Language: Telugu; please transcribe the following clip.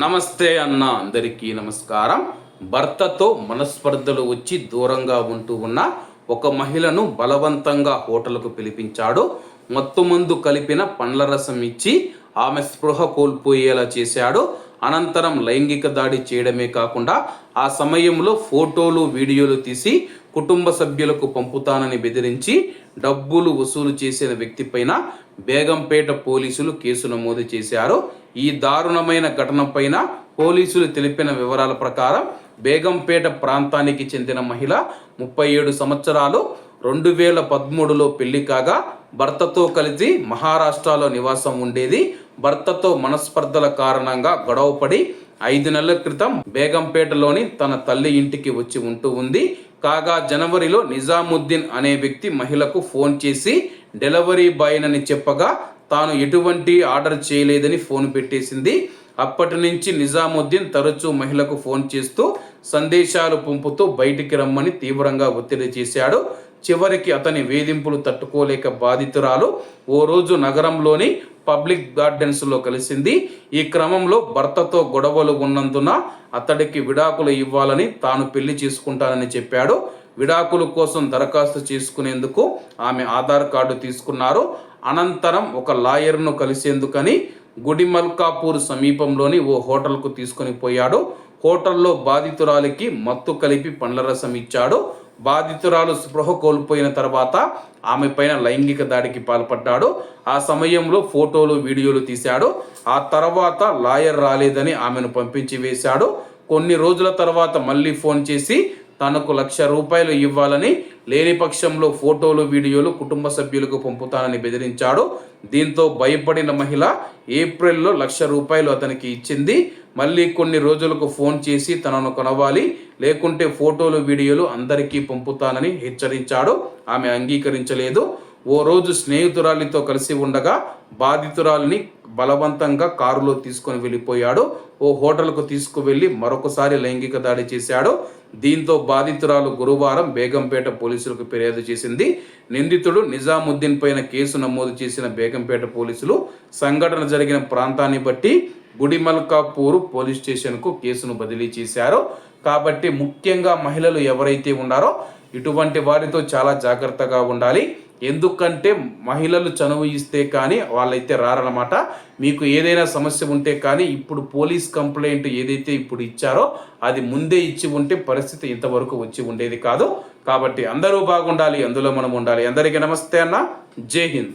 నమస్తే అన్న అందరికీ నమస్కారం. భర్తతో మనస్పర్ధలు వచ్చి దూరంగా ఉంటూ ఉన్న ఒక మహిళను బలవంతంగా హోటల్కు పిలిపించాడు. మత్తుమందు కలిపిన పండ్ల రసం ఇచ్చి ఆమె స్పృహ కోల్పోయేలా చేశాడు. అనంతరం లైంగిక దాడి చేయడమే కాకుండా ఆ సమయంలో ఫోటోలు వీడియోలు తీసి కుటుంబ సభ్యులకు పంపుతానని బెదిరించి డబ్బులు వసూలు చేసిన వ్యక్తిపైన బేగంపేట పోలీసులు కేసు నమోదు చేశారు. ఈ దారుణమైన ఘటనపైన పోలీసులు తెలిపిన వివరాల ప్రకారం బేగంపేట ప్రాంతానికి చెందిన మహిళ ముప్పై ఏడు సంవత్సరాలు రెండు వేల పదమూడులో పెళ్ళి కాగా భర్తతో కలిసి మహారాష్ట్రలో నివాసం ఉండేది. భర్తతో మనస్పర్ధల కారణంగా గొడవపడి ఐదు నెలల క్రితం బేగంపేటలోని తన తల్లి ఇంటికి వచ్చి ఉంటూ ఉంది. కాగా జనవరిలో నిజాముద్దీన్ అనే వ్యక్తి మహిళకు ఫోన్ చేసి డెలివరీ బాయ్నని చెప్పగా తాను ఎటువంటి ఆర్డర్ చేయలేదని ఫోన్ పెట్టేసింది. అప్పటి నుంచి నిజాముద్దీన్ తరచూ మహిళకు ఫోన్ చేస్తూ సందేశాలు పంపుతూ బయటికి రమ్మని తీవ్రంగా ఒత్తిడి చేశాడు. చివరికి అతని వేధింపులు తట్టుకోలేక బాధితురాలు ఓ రోజు నగరంలోని పబ్లిక్ గార్డెన్స్లో కలిసింది. ఈ క్రమంలో భర్తతో గొడవలు ఉన్నందున అతడికి విడాకులు ఇవ్వాలని తాను పెళ్ళి చేసుకుంటానని చెప్పాడు. విడాకుల కోసం దరఖాస్తు చేసుకునేందుకు ఆమె ఆధార్ కార్డు తీసుకున్నారు. అనంతరం ఒక లాయర్ను కలిసేందుకని గుడిమల్కాపూర్ సమీపంలోని ఓ హోటల్కు తీసుకొని పోయాడు. హోటల్లో బాధితురాలికి మత్తు కలిపి పండ్ల రసం ఇచ్చాడు. బాధితురాలు స్పృహ కోల్పోయిన తర్వాత ఆమె పైన లైంగిక దాడికి పాల్పడ్డాడు. ఆ సమయంలో ఫోటోలు వీడియోలు తీశాడు. ఆ తర్వాత లాయర్ రాలేదని ఆమెను పంపించి వేశాడు. కొన్ని రోజుల తర్వాత మళ్ళీ ఫోన్ చేసి తనకు లక్ష రూపాయలు ఇవ్వాలని లేని పక్షంలో ఫోటోలు వీడియోలు కుటుంబ సభ్యులకు పంపుతానని బెదిరించాడు. దీంతో భయపడిన మహిళ ఏప్రిల్లో లక్ష రూపాయలు అతనికి ఇచ్చింది. మళ్ళీ కొన్ని రోజులకు ఫోన్ చేసి తనను కొనవాలి లేకుంటే ఫోటోలు వీడియోలు అందరికీ పంపుతానని హెచ్చరించాడు. ఆమె అంగీకరించలేదు. ఓ రోజు స్నేహితురాలితో కలిసి ఉండగా బాధితురాలిని బలవంతంగా కారులో తీసుకొని వెళ్ళిపోయాడు. ఓ హోటల్కు తీసుకువెళ్ళి మరొకసారి లైంగిక దాడి చేశాడు. దీంతో బాధితురాలు గురువారం బేగంపేట పోలీసులకు ఫిర్యాదు చేసింది. నిందితుడు నిజాముద్దీన్ పైన కేసు నమోదు చేసిన బేగంపేట పోలీసులు సంఘటన జరిగిన ప్రాంతాన్ని బట్టి గుడిమల్కాపూర్ పోలీస్ స్టేషన్కు కేసును బదిలీ చేశారు. కాబట్టి ముఖ్యంగా మహిళలు ఎవరైతే ఉన్నారో ఇటువంటి వారితో చాలా జాగ్రత్తగా ఉండాలి. ఎందుకంటే మహిళలు చనువు ఇస్తే కానీ వాళ్ళైతే రారనమాట మీకు ఏదైనా సమస్య ఉంటే కానీ ఇప్పుడు పోలీస్ కంప్లైంట్ ఏదైతే ఇప్పుడు ఇచ్చారో అది ముందే ఇచ్చి ఉంటే పరిస్థితి ఇంతవరకు వచ్చి ఉండేది కాదు. కాబట్టి అందరూ బాగుండాలి అందులో మనం ఉండాలి. అందరికీ నమస్తే అన్న. జై హింద్.